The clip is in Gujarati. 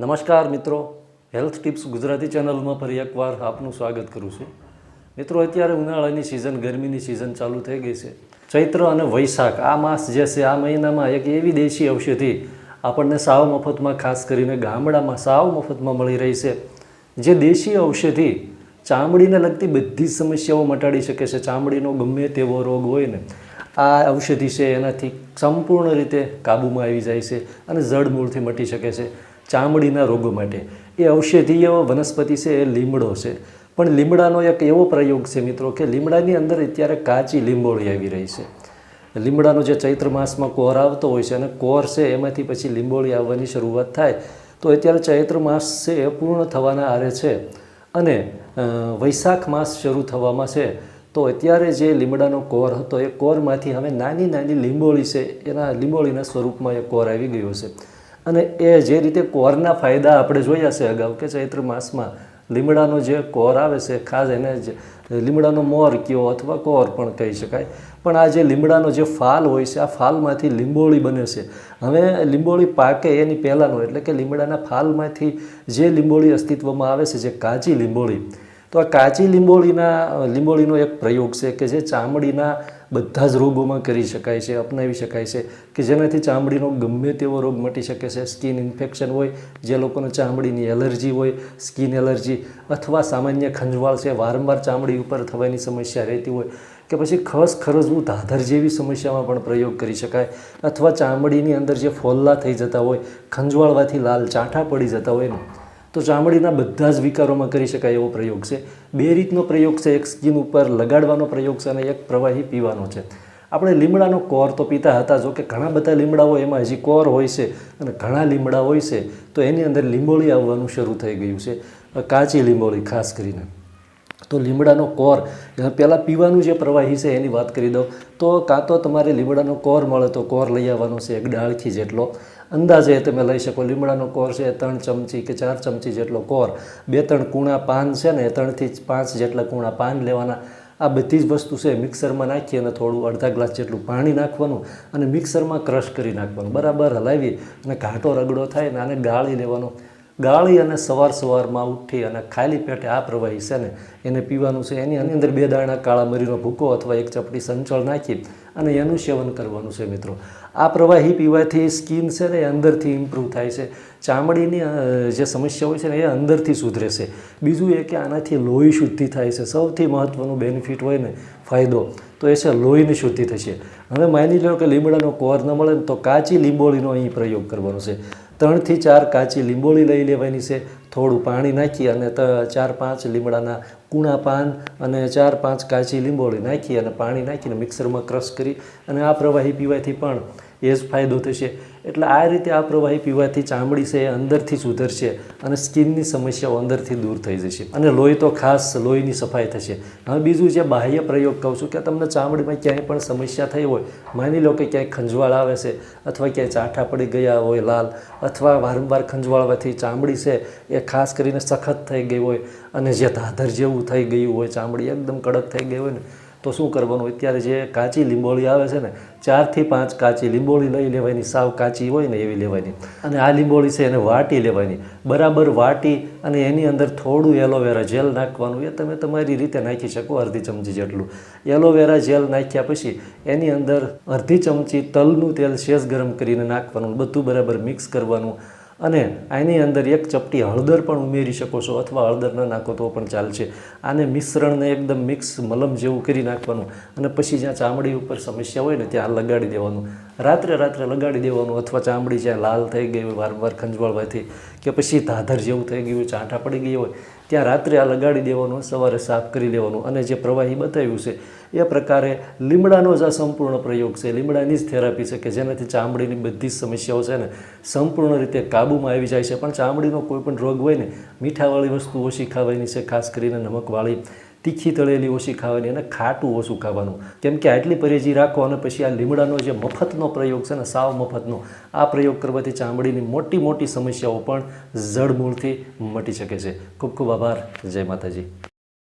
નમસ્કાર મિત્રો. હેલ્થ ટિપ્સ ગુજરાતી ચેનલમાં ફરી એકવાર આપનું સ્વાગત કરું છું. મિત્રો, અત્યારે ઉનાળાની સિઝન ગરમીની સિઝન ચાલુ થઈ ગઈ છે. ચૈત્ર અને વૈશાખ, આ માસ જે છે, આ મહિનામાં એક એવી દેશી ઔષધિ આપણને સાવ મફતમાં, ખાસ કરીને ગામડામાં સાવ મફતમાં મળી રહી છે. જે દેશી ઔષધિ ચામડીને લગતી બધી સમસ્યાઓ મટાડી શકે છે. ચામડીનો ગમે તેવો રોગ હોય ને, આ ઔષધિ છે, એનાથી સંપૂર્ણ રીતે કાબૂમાં આવી જાય છે અને જડમૂળથી મટી શકે છે. ચામડીના રોગો માટે. એ ઔષધીય વનસ્પતિ છે, એ લીમડો છે. પણ લીમડાનો એક એવો પ્રયોગ છે મિત્રો કે લીમડાની અંદર અત્યારે કાચી લીંબોળી આવી રહી છે. લીમડાનો જે ચૈત્ર માસમાં કોર આવતો હોય છે અને કોર છે એમાંથી પછી લીંબોળી આવવાની શરૂઆત થાય. તો અત્યારે ચૈત્ર માસ છે એ પૂર્ણ થવાના આરે છે અને વૈશાખ માસ શરૂ થવામાં છે. તો અત્યારે જે લીમડાનો કોર હતો એ કોરમાંથી હવે નાની નાની લીંબોળી છે, એના લીંબોળીના સ્વરૂપમાં એ કોર આવી ગયો છે. અને એ જે રીતે કોરના ફાયદા આપણે જોયા છે અગાઉ કે ચૈત્ર માસમાં, લીમડાનો જે કોર આવે છે, ખાસ એને જ લીમડાનો મોર કયો અથવા કોર પણ કહી શકાય. પણ આ જે લીમડાનો જે ફાલ હોય છે, આ ફાલમાંથી લીંબોળી બને છે. હવે લીંબોળી પાકે એની પહેલાંનો, એટલે કે લીમડાના ફાલમાંથી જે લીંબોળી અસ્તિત્વમાં આવે છે, જે કાચી લીંબોળી. તો આ કાચી લીંબોળીના, લીંબોળીનો એક પ્રયોગ છે કે જે ચામડીના બધા જ રોગોમાં કરી શકાય છે, અપનાવી શકાય છે કે જેનાથી ચામડીનો ગમે તેવો રોગ મટી શકે છે. સ્કિન ઇન્ફેક્શન હોય, જે લોકોને ચામડીની એલર્જી હોય, સ્કિન એલર્જી અથવા સામાન્ય ખંજવાળ છે, વારંવાર ચામડી ઉપર થવાની સમસ્યા રહેતી હોય કે પછી ખસ ખરજવું ધાધર જેવી સમસ્યામાં પણ પ્રયોગ કરી શકાય. અથવા ચામડીની અંદર જે ફોલ્લા થઈ જતા હોય, ખંજવાળવાથી લાલ ચાંઠા પડી જતા હોય તો ચામડીના બધા જ વિકારોમાં કરી શકાય એવો પ્રયોગ છે. બે રીતનો પ્રયોગ છે. એક સ્કિન ઉપર લગાડવાનો પ્રયોગ છે અને એક પ્રવાહી પીવાનો છે. આપણે લીમડાનો કોર તો પીતા હતા. જો કે ઘણા બધા લીમડાઓ એમાં હજી કોર હોય છે અને ઘણા લીમડા હોય છે, તો એની અંદર લીંબોળી આવવાનું શરૂ થઈ ગયું છે. કાચી લીંબોળી ખાસ કરીને. તો લીમડાનો કોર પહેલાં પીવાનું જે પ્રવાહી છે એની વાત કરી દઉં. તો કાં તો તમારે લીમડાનો કોર મળે તો કોર લઈ આવવાનો છે, એક ડાળખી જેટલો. અંદાજે તમે લઈ શકો લીમડાનો કોર છે, ત્રણ ચમચી કે ચાર ચમચી જેટલો કોર. બે, ત્રણ કૂણા પાન છે ને ત્રણથી પાંચ જેટલા કૂણા પાન લેવાના. આ બધી જ વસ્તુ છે મિક્સરમાં નાખી અને થોડું અડધા ગ્લાસ જેટલું પાણી નાખવાનું અને મિક્સરમાં ક્રશ કરી નાખવાનું. બરાબર હલાવી અને ઘાટો રગડો થાય ને આને ગાળી લેવાનો. ગાળી અને સવાર સવારમાં ઉઠી અને ખાલી પેટે આ પ્રવાહી છે ને, એને પીવાનું છે, એની અંદર બે દાણા કાળા મરીનો ભૂકો અથવા એક ચપટી સંચળ નાખી અને એનું સેવન કરવાનું છે મિત્રો. આ પ્રવાહી પીવાથી સ્કિન છે ને એ અંદરથી ઇમ્પ્રૂવ થાય છે. ચામડીની જે સમસ્યા હોય છે ને એ અંદરથી સુધરે છે. બીજું એ કે આનાથી લોહી શુદ્ધિ થાય છે. સૌથી મહત્ત્વનું બેનિફિટ હોય ને ફાયદો તો એ છે લોહીની શુદ્ધિ થશે. હવે માની લો કે લીમડાનો કોર ન મળે તો કાચી લીંબોળીનો અહીં પ્રયોગ કરવાનો છે. ત્રણથી ચાર કાચી લીંબોળી લઈ લેવાની છે. થોડું પાણી નાખી અને ચાર પાંચ લીમડાના કૂણા પાન અને ચાર પાંચ કાચી લીંબોળી નાખી અને પાણી નાખીને મિક્સરમાં ક્રશ કરી અને આ પ્રવાહી પીવાથી પણ એ જ ફાયદો થશે. એટલે આ રીતે આ પ્રવાહી પીવાથી ચામડી છે એ અંદરથી સુધરશે અને સ્કિનની સમસ્યાઓ અંદરથી દૂર થઈ જશે. અને લોહી તો ખાસ લોહીની સફાઈ થશે. હવે બીજું જે બાહ્ય પ્રયોગ કહું છું કે તમને ચામડીમાં ક્યાંય પણ સમસ્યા થઈ હોય, માની લો કે ક્યાંય ખંજવાળ આવે છે અથવા ક્યાંય ચાંઠા પડી ગયા હોય લાલ અથવા વારંવાર ખંજવાળવાથી ચામડી છે એ ખાસ કરીને સખત થઈ ગઈ હોય અને જે ધાધર જેવું થઈ ગયું હોય, ચામડી એકદમ કડક થઈ ગઈ હોય ને તો શું કરવાનું? અત્યારે જે કાચી લીંબોળી આવે છે ને, ચારથી પાંચ કાચી લીંબોળી લઈ લેવાની, સાવ કાચી હોય ને એવી લેવાની. અને આ લીંબોળી છે એને વાટી લેવાની. બરાબર વાટી અને એની અંદર થોડું એલોવેરા જેલ નાખવાનું. એ તમે તમારી રીતે નાખી શકો અડધી ચમચી જેટલું. એલોવેરા જેલ નાખ્યા પછી એની અંદર અડધી ચમચી તલનું તેલ શેષ ગરમ કરીને નાખવાનું. બધું બરાબર મિક્સ કરવાનું. અને આની અંદર એક ચપટી હળદર પણ ઉમેરી શકો છો અથવા હળદર ન નાખો તો પણ ચાલશે. આને મિશ્રણને એકદમ મિક્સ મલમ જેવું કરી નાખવાનું અને પછી જ્યાં ચામડી ઉપર સમસ્યા હોય ને ત્યાં લગાડી દેવાનું. રાત્રે રાત્રે લગાડી દેવાનું અથવા ચામડી જ્યાં લાલ થઈ ગઈ હોય, વારંવાર ખંજવાળવાથી, કે પછી ધાધર જેવું થઈ ગયું હોય, ચાંટા પડી ગઈ હોય, ત્યાં રાત્રે આ લગાડી દેવાનું, સવારે સાફ કરી લેવાનું અને જે પ્રવાહી બતાવ્યું છે, એ પ્રકારે લીમડાનો જ આ સંપૂર્ણ પ્રયોગ છે. લીમડાની જ થેરાપી છે કે જેનાથી ચામડીની બધી જ સમસ્યાઓ છે ને સંપૂર્ણ રીતે કાબૂમાં આવી જાય છે. પણ ચામડીનો કોઈ પણ રોગ હોય ને, મીઠાવાળી વસ્તુ ઓછી ખાવાની છે, ખાસ કરીને નમકવાળી. તીખી તળેલી ઓછી ખાવાની અને ખાટું ઓછું ખાવાનું. કેમ કે આટલી પરેજી રાખો અને પછી આ લીમડાનો જે મફતનો પ્રયોગ છે ને, સાવ મફતનો, આ પ્રયોગ કરવાથી ચામડીની મોટી મોટી સમસ્યાઓ પણ જડમૂળથી મટી શકે છે. ખૂબ ખૂબ આભાર. જય માતાજી.